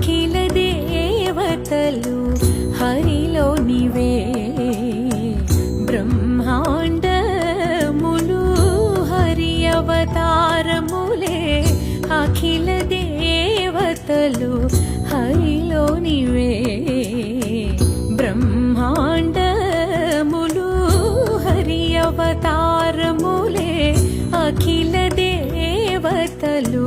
అఖిల దేవతలు హరిలో నివే బ్రహ్మాండములు హరి అవతారములే అఖిల దేవతలు హరిలో నివే బ్రహ్మాండములు హరి అవతారములే అఖిల దేవతలు